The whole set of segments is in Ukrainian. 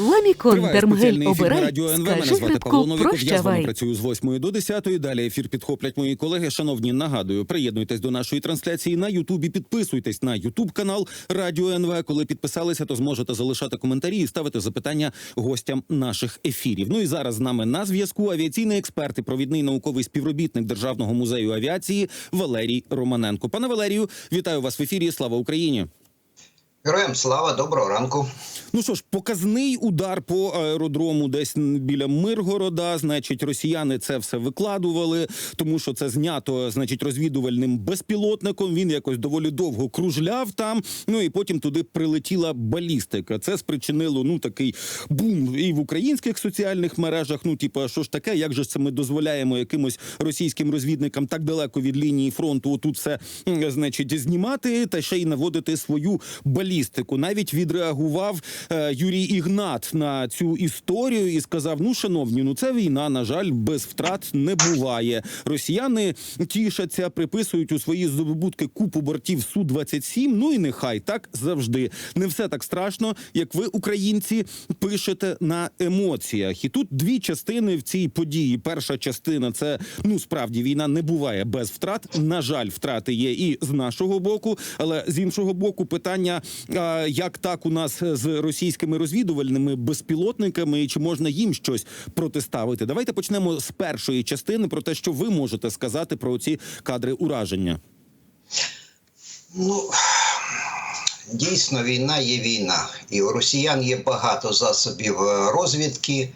Ламікон Дермгель обирай, радіо НВ. Мене скажи звати грибку Новіков. Я з вами працюю з 8 до 10. Далі ефір підхоплять мої колеги. Шановні, нагадую, приєднуйтесь до нашої трансляції на Ютубі. Підписуйтесь на Ютуб канал Радіо НВ. Коли підписалися, то зможете залишати коментарі і ставити запитання гостям наших ефірів. Ну і зараз з нами на зв'язку авіаційний експерт і провідний науковий співробітник Державного музею авіації Валерій Романенко. Пане Валерію, вітаю вас в ефірі. Слава Україні! Героям слава, доброго ранку. Ну що ж, показний удар по аеродрому десь біля Миргорода. Значить, росіяни це все викладували, тому що це знято, значить, розвідувальним безпілотником. Він якось доволі довго кружляв там. Ну і потім туди прилетіла балістика. Це спричинило ну такий бум і в українських соціальних мережах. Ну, типу, що ж таке, як же це ми дозволяємо якимось російським розвідникам так далеко від лінії фронту? Отут все значить знімати та ще й наводити свою балістику. Навіть відреагував е, Юрій Ігнат на цю історію і сказав: Ну, шановні, ну це війна. На жаль, без втрат не буває. Росіяни тішаться, приписують у свої здобутки купу бортів су 27 Ну і нехай так завжди. Не все так страшно, як ви, українці, пишете на емоціях. І тут дві частини в цій події. Перша частина це ну справді війна не буває без втрат. На жаль, втрати є і з нашого боку, але з іншого боку, питання як так у нас з російськими розвідувальними безпілотниками, і чи можна їм щось протиставити? Давайте почнемо з першої частини про те, що ви можете сказати про ці кадри ураження. Ну дійсно, війна є війна, і у росіян є багато засобів е, розвідки.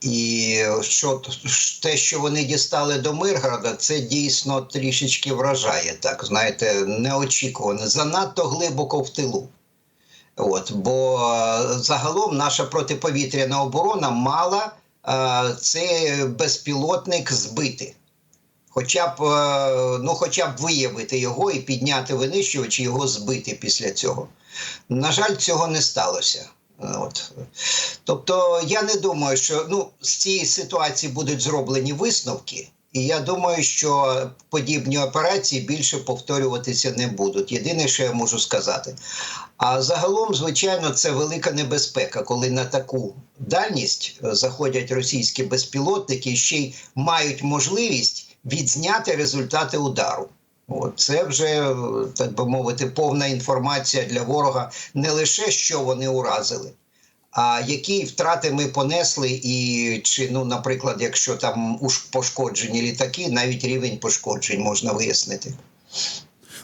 І що те, що вони дістали до Миргорода, це дійсно трішечки вражає. Так знаєте, неочікувано, занадто глибоко в тилу. От, бо е, загалом наша протиповітряна оборона мала е, цей безпілотник збити. Хоча б, е, ну, хоча б виявити його і підняти винищувач і його збити після цього. На жаль, цього не сталося. От. Тобто, я не думаю, що ну, з цієї ситуації будуть зроблені висновки. І я думаю, що подібні операції більше повторюватися не будуть. Єдине, що я можу сказати. А загалом, звичайно, це велика небезпека, коли на таку дальність е, заходять російські безпілотники ще й мають можливість відзняти результати удару. От це вже, е, так би мовити, повна інформація для ворога не лише що вони уразили, а які втрати ми понесли, і чи, ну, наприклад, якщо там уж пошкоджені літаки, навіть рівень пошкоджень можна вияснити.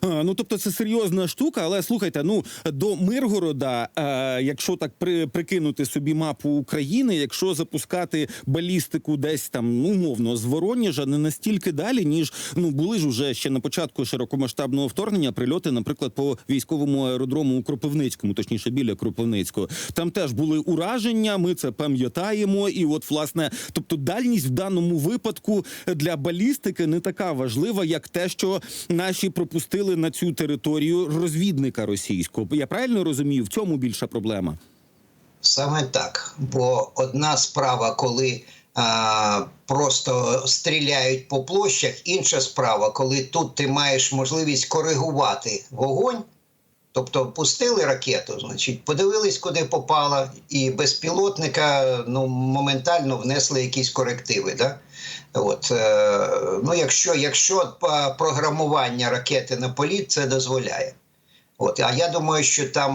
Ну тобто це серйозна штука, але слухайте, ну до Миргорода, е, якщо так при, прикинути собі мапу України, якщо запускати балістику десь там, ну умовно, з Воронежа, не настільки далі, ніж ну були ж уже ще на початку широкомасштабного вторгнення прильоти, наприклад, по військовому аеродрому у Кропивницькому, точніше біля Кропивницького. Там теж були ураження. Ми це пам'ятаємо. І от власне, тобто дальність в даному випадку для балістики не така важлива, як те, що наші пропустили на цю територію розвідника російського. Я правильно розумію? В цьому більша проблема. Саме так. Бо одна справа, коли а, просто стріляють по площах, інша справа, коли тут ти маєш можливість коригувати вогонь. Тобто пустили ракету, значить, подивились, куди попала, і безпілотника ну, моментально внесли якісь корективи. Да? От, е, ну, якщо, якщо програмування ракети на політ це дозволяє. От, а я думаю, що там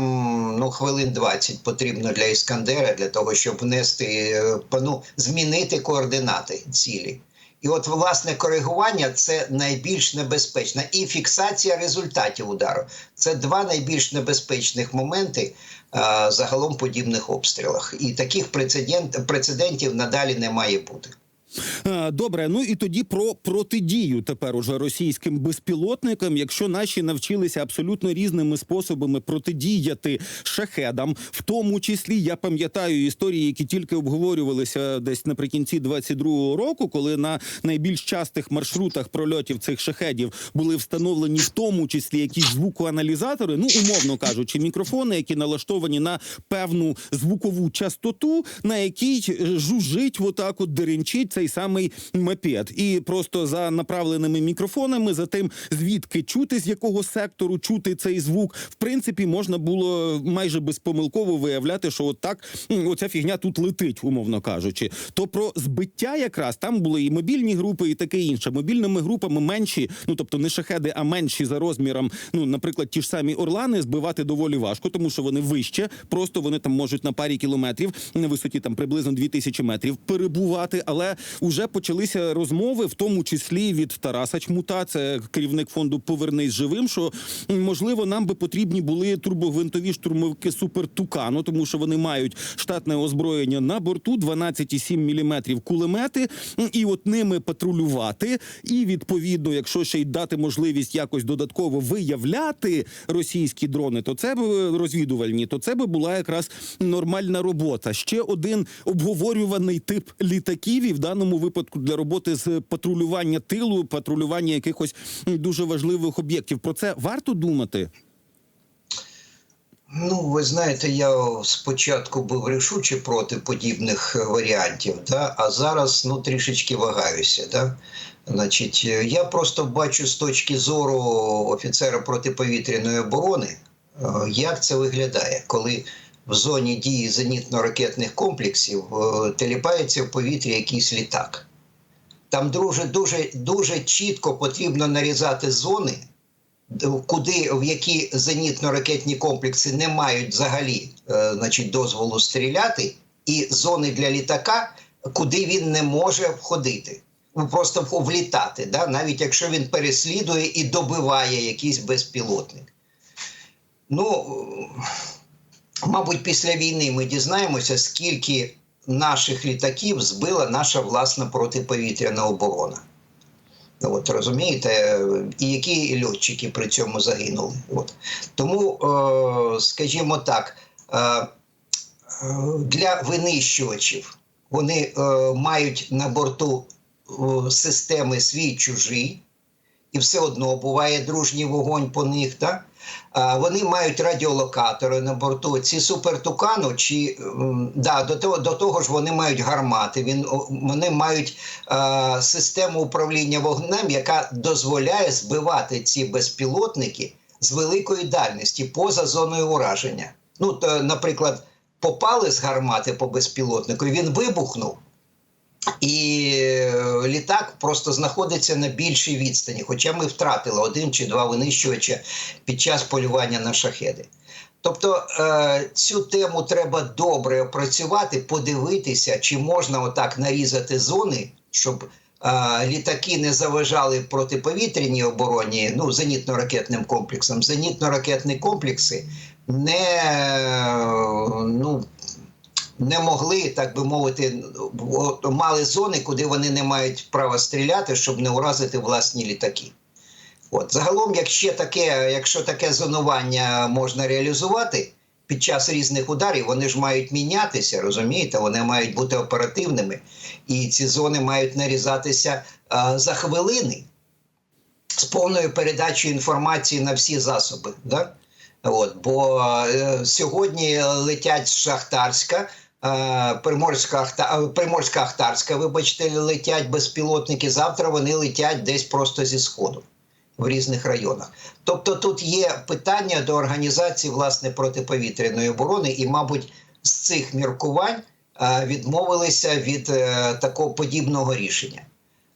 ну, хвилин 20 потрібно для Іскандера, для того, щоб внести, е, ну, змінити координати цілі. І от, власне, коригування це найбільш небезпечна І фіксація результатів удару. Це два найбільш небезпечних моменти а, загалом подібних обстрілах. І таких прецедент, прецедентів надалі не має бути. Е, Добре, ну і тоді про протидію тепер уже російським безпілотникам. Якщо наші навчилися абсолютно різними способами протидіяти шахедам, в тому числі я пам'ятаю історії, які тільки обговорювалися десь наприкінці 22-го року, коли на найбільш частих маршрутах прольотів цих шахедів були встановлені в тому числі якісь звукоаналізатори, ну умовно кажучи, мікрофони, які налаштовані на певну звукову частоту, на якій е, жужить, отак от деренчить цей цей самий мопед. І просто за направленими мікрофонами, за тим, звідки чути, з якого сектору чути цей звук, в принципі, можна було майже безпомилково виявляти, що от так оця фігня тут летить, умовно кажучи. То про збиття якраз там були і мобільні групи, і таке інше. Мобільними групами менші, ну тобто не шахеди, а менші за розміром. Ну, наприклад, ті ж самі орлани збивати доволі важко, тому що вони вище. Просто вони там можуть на парі кілометрів на висоті там приблизно 2000 метрів перебувати. Але вже почалися розмови, в тому числі від Тараса Чмута, це керівник фонду Повернись живим. Що можливо нам би потрібні були турбогвинтові штурмовики Супер Тукану, тому що вони мають штатне озброєння на борту 12,7 мм кулемети, і от ними патрулювати. І відповідно, якщо ще й дати можливість якось додатково виявляти російські дрони, то це б розвідувальні, то це би була якраз нормальна робота. Ще один обговорюваний тип літаків, і в даному випадку для роботи з патрулювання тилу, патрулювання якихось дуже важливих об'єктів. Про це варто думати. Ну, ви знаєте, я спочатку був рішуче проти подібних е, варіантів, да? а зараз ну, трішечки вагаюся. Да? Значить, е, я просто бачу з точки зору офіцера протиповітряної оборони, е, як це виглядає, коли в зоні дії зенітно-ракетних комплексів е, теліпається в повітрі якийсь літак. Там дуже, дуже, дуже чітко потрібно нарізати зони, куди в які зенітно-ракетні комплекси не мають взагалі е, значить, дозволу стріляти, і зони для літака, куди він не може входити. Ну, Просто влітати, да? навіть якщо він переслідує і добиває якийсь безпілотник. Ну, мабуть, після війни ми дізнаємося, скільки наших літаків збила наша власна протиповітряна оборона. Ну, От розумієте, і які льотчики при цьому загинули. От. Тому, е, скажімо так, е, е, для винищувачів вони мають на борту системи свій чужий, і все одно буває дружній вогонь по них. Так? Вони мають радіолокатори на борту. Ці супертукану, чи да, до того, до того ж вони мають гармати. Він, вони мають е, систему управління вогнем, яка дозволяє збивати ці безпілотники з великої дальності поза зоною ураження. Ну, то, наприклад, попали з гармати по безпілотнику, і він вибухнув. І е, літак просто знаходиться на більшій відстані, хоча ми втратили один чи два винищувача під час полювання на шахеди. Тобто е, цю тему треба добре опрацювати, подивитися, чи можна отак нарізати зони, щоб е, літаки не заважали протиповітряній обороні, ну, зенітно-ракетним комплексам. Зенітно-ракетні комплекси не, ну, не могли, так би мовити, мали зони, куди вони не мають права стріляти, щоб не уразити власні літаки. От загалом, якщо таке, якщо таке зонування можна реалізувати під час різних ударів, вони ж мають мінятися, розумієте? Вони мають бути оперативними, і ці зони мають нарізатися а, за хвилини з повною передачею інформації на всі засоби. Да? От, бо е, сьогодні летять з Шахтарська. Е, Приморська, е, Приморська Ахтарська, вибачте, летять безпілотники. Завтра вони летять десь просто зі сходу в різних районах. Тобто тут є питання до організації власне протиповітряної оборони, і, мабуть, з цих міркувань е, відмовилися від такого подібного рішення.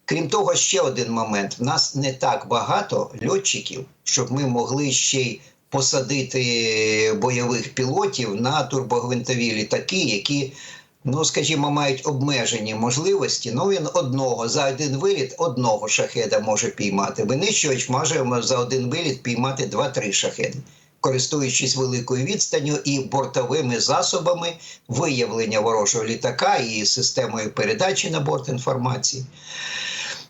Крім того, ще один момент: в нас не так багато льотчиків, щоб ми могли ще й посадити бойових пілотів на турбогвинтові літаки, які, ну скажімо, мають обмежені можливості. Ну він одного за один виліт одного шахеда може піймати. Винищувач може за один виліт піймати 2-3 шахеди. Користуючись великою відстанню і бортовими засобами виявлення ворожого літака і системою передачі на борт інформації.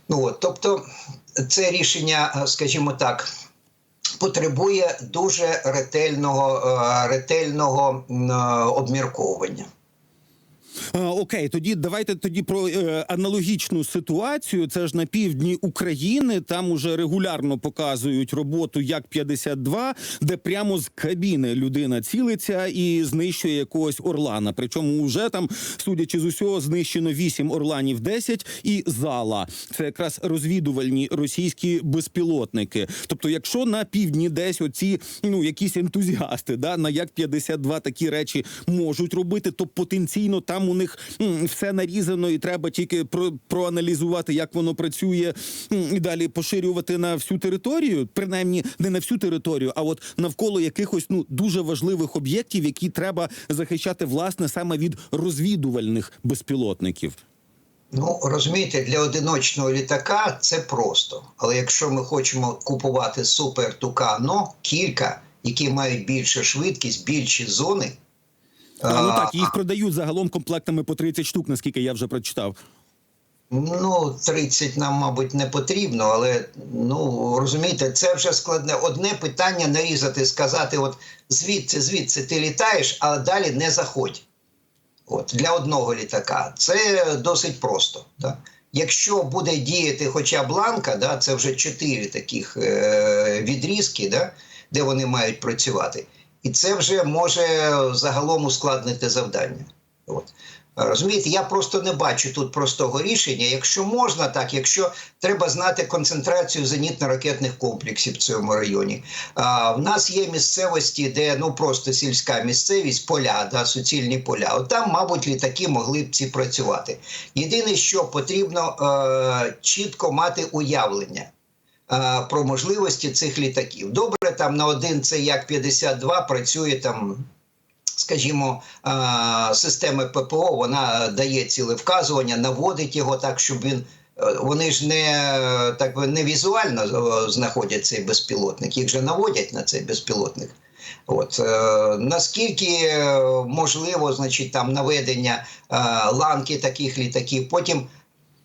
Ну, от, тобто, це рішення, скажімо так, потребує дуже ретельного, е, ретельного е, обмірковування. Окей, тоді давайте тоді про е, аналогічну ситуацію. Це ж на півдні України. Там уже регулярно показують роботу як 52 де прямо з кабіни людина цілиться і знищує якогось орлана. Причому вже там, судячи з усього, знищено 8 орланів 10 і зала. Це якраз розвідувальні російські безпілотники. Тобто, якщо на півдні десь оці ну якісь ентузіасти, да на як 52 такі речі можуть робити, то потенційно там у них все нарізано, і треба тільки про, проаналізувати, як воно працює, і далі поширювати на всю територію, принаймні не на всю територію, а от навколо якихось ну дуже важливих об'єктів, які треба захищати власне саме від розвідувальних безпілотників. Ну розумієте, для одиночного літака це просто. Але якщо ми хочемо купувати супер Тукано, кілька, які мають більшу швидкість, більші зони. А, ну так їх продають загалом комплектами по 30 штук, наскільки я вже прочитав. Ну, 30 нам, мабуть, не потрібно, але ну розумієте, це вже складне. Одне питання нарізати, сказати: от звідси, звідси ти літаєш, а далі не заходь. От для одного літака це досить просто. Да? Якщо буде діяти хоча б ланка, да, це вже чотири таких е- відрізки, да, де вони мають працювати, і це вже може загалом ускладнити завдання. От. Розумієте, я просто не бачу тут простого рішення. Якщо можна, так якщо треба знати концентрацію зенітно-ракетних комплексів в цьому районі. А, в нас є місцевості, де ну просто сільська місцевість, поля, да, суцільні поля. От там, мабуть, літаки могли б ці працювати. Єдине, що потрібно е, чітко мати уявлення. Е, Про можливості цих літаків. Добре, там на один це як 52 працює там скажімо, системи ППО вона дає ціле вказування, наводить його так, щоб він. е, Вони ж не так не візуально е, знаходять цей безпілотник, їх же наводять на цей безпілотник. От е, наскільки е, можливо, значить, там наведення е, ланки таких літаків, потім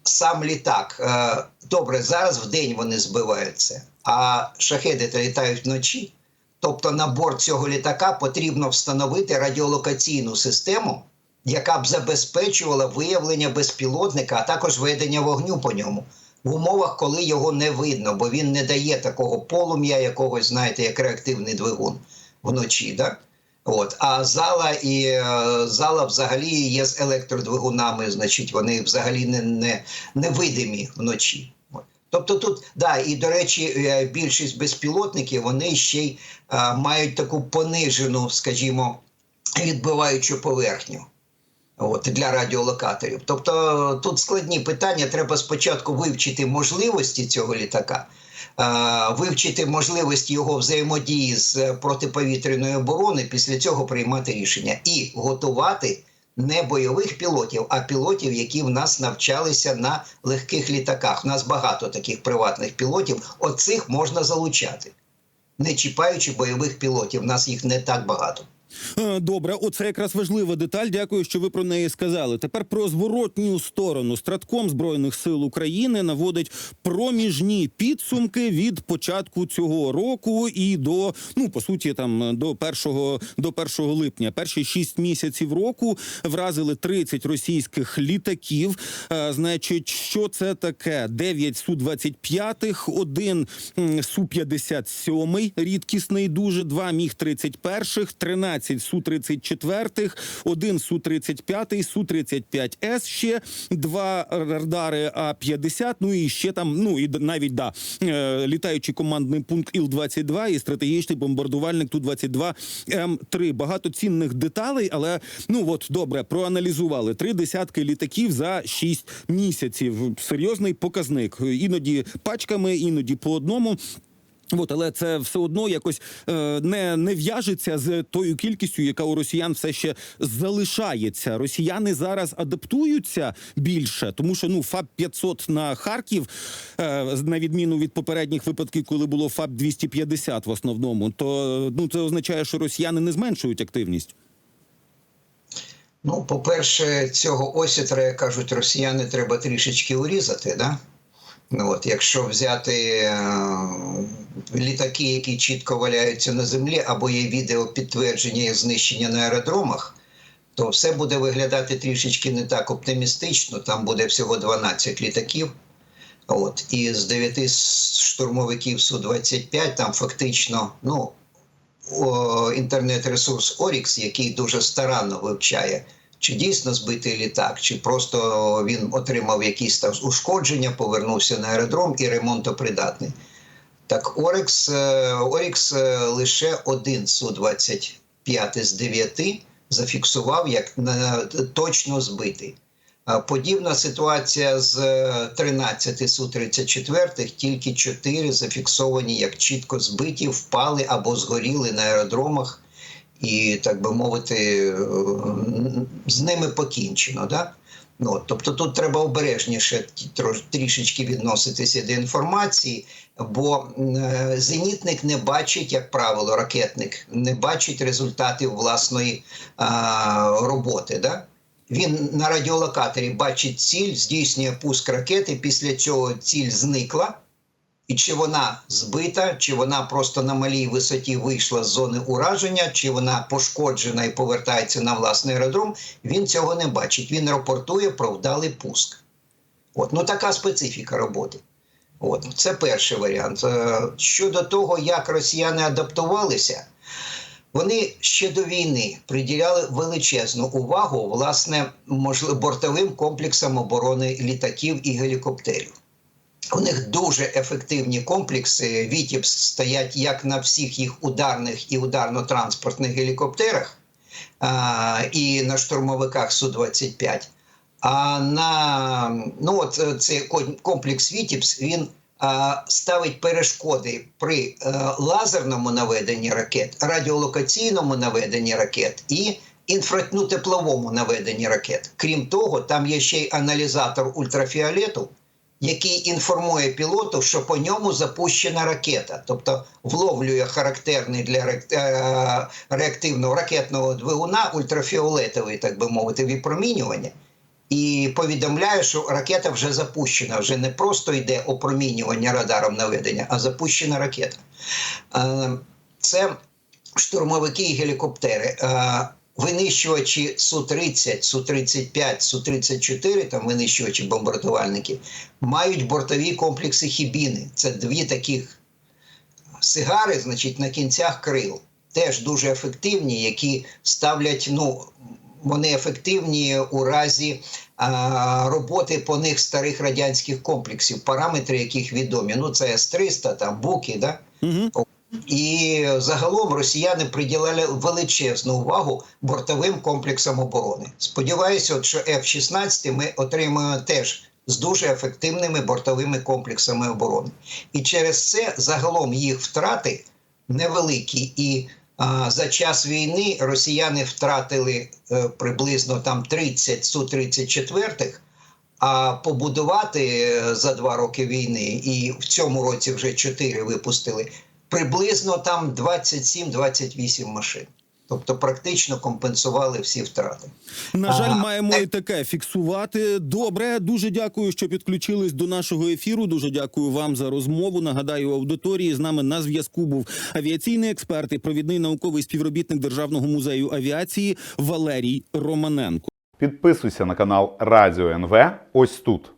сам літак. Е, добре, зараз в день вони збиваються, а шахеди літають вночі. Тобто на борт цього літака потрібно встановити радіолокаційну систему, яка б забезпечувала виявлення безпілотника, а також ведення вогню по ньому в умовах, коли його не видно, бо він не дає такого полум'я, якогось, знаєте, як реактивний двигун вночі. Да? От. А зала і е, зала взагалі є з електродвигунами, значить, вони взагалі не, не, невидимі вночі. От. Тобто тут, да, і до речі, е, більшість безпілотників вони ще й е, мають таку понижену, скажімо, відбиваючу поверхню. От, для радіолокаторів. Тобто тут складні питання. Треба спочатку вивчити можливості цього літака, вивчити можливості його взаємодії з протиповітряної оборони, після цього приймати рішення і готувати не бойових пілотів, а пілотів, які в нас навчалися на легких літаках. У нас багато таких приватних пілотів. Оцих можна залучати, не чіпаючи бойових пілотів. У нас їх не так багато. Е, Добре, оце якраз важлива деталь. Дякую, що ви про неї сказали. Тепер про зворотню сторону. Стратком збройних сил України наводить проміжні підсумки від початку цього року і до ну по суті, там до першого до 1 липня. Перші шість місяців року вразили 30 російських літаків. Е, Значить, що це таке? 9 су 25 один су 57 рідкісний, дуже два міг 31 13 су 34 один су 35 су 35 с ще два радари А 50 Ну і ще там, ну і навіть да е, літаючий командний пункт Іл 22 і стратегічний бомбардувальник Ту 22 М 3 Багато цінних деталей, але ну от добре проаналізували три десятки літаків за 6 місяців. Серйозний показник. Іноді пачками, іноді по одному. От, але це все одно якось е, не, не в'яжеться з тою кількістю, яка у росіян все ще залишається. Росіяни зараз адаптуються більше, тому що ну ФАБ 500 на Харків, е, на відміну від попередніх випадків, коли було ФАБ 250 в основному, то ну це означає, що росіяни не зменшують активність. Ну, по-перше, цього осітра, як кажуть, росіяни треба трішечки урізати, да? Ну, от, якщо взяти е, літаки, які чітко валяються на землі, або є відео підтвердження їх знищення на аеродромах, то все буде виглядати трішечки не так оптимістично. Там буде всього 12 літаків. От, і з 9 штурмовиків Су-25 там фактично ну, інтернет-ресурс Орікс, який дуже старанно вивчає, чи дійсно збитий літак, чи просто він отримав якісь там ушкодження, повернувся на аеродром і ремонтопридатний. Так, Орекс, е, Орікс е, лише один Су-25 з 9 зафіксував як точно збитий. Подібна ситуація з е, 13 Су-34, тільки 4 зафіксовані як чітко збиті, впали або згоріли на аеродромах, і, так би мовити, е, з ними покінчено. Да? Ну, тобто тут треба обережніше трішечки відноситися до інформації, бо е, зенітник не бачить, як правило, ракетник не бачить результатів власної а, роботи. Да? Він на радіолокаторі бачить ціль, здійснює пуск ракети. Після цього ціль зникла. І чи вона збита, чи вона просто на малій висоті вийшла з зони ураження, чи вона пошкоджена і повертається на власний аеродром, він цього не бачить. Він рапортує про вдалий пуск. От, ну така специфіка роботи. От, це перший варіант. Е, Щодо того, як росіяни адаптувалися, вони ще до війни приділяли величезну увагу власне можливо, бортовим комплексам оборони літаків і гелікоптерів. У них дуже ефективні комплекси. Вітіпс стоять як на всіх їх ударних і ударно-транспортних гелікоптерах а, і на штурмовиках Су-25. А на ну, от е, цей комплекс Вітіпс він а, ставить перешкоди при е, лазерному наведенні ракет, радіолокаційному наведенні ракет і інфра, ну, тепловому наведенні ракет. Крім того, там є ще й аналізатор ультрафіолету, який інформує пілоту, що по ньому запущена ракета, тобто вловлює характерний для е, реактивного ракетного двигуна ультрафіолетовий, так би мовити, випромінювання. І повідомляє, що ракета вже запущена. Вже не просто йде опромінювання радаром наведення, а запущена ракета. Е, Це штурмовики і гелікоптери. Винищувачі Су-30, Су-35, Су-34, там винищувачі бомбардувальники, мають бортові комплекси хібіни. Це дві таких сигари, значить, на кінцях крил. Теж дуже ефективні, які ставлять, ну, вони ефективні у разі а, роботи по них старих радянських комплексів, параметри яких відомі. Ну, це С-300, там Буки, да? Угу. І загалом росіяни приділяли величезну увагу бортовим комплексам оборони. Сподіваюся, що F-16 ми отримаємо теж з дуже ефективними бортовими комплексами оборони. І через це загалом їх втрати невеликі. І а, за час війни росіяни втратили е, приблизно там 30 Су-34, а побудувати е, за два роки війни, і в цьому році вже 4 випустили приблизно там 27-28 машин. Тобто практично компенсували всі втрати. На жаль, А, маємо е- і таке фіксувати. Добре, дуже дякую, що підключились до нашого ефіру. Дуже дякую вам за розмову. Нагадаю, аудиторії з нами на зв'язку був авіаційний експерт і провідний науковий співробітник Державного музею авіації Валерій Романенко. Підписуйся на канал Радіо НВ ось тут.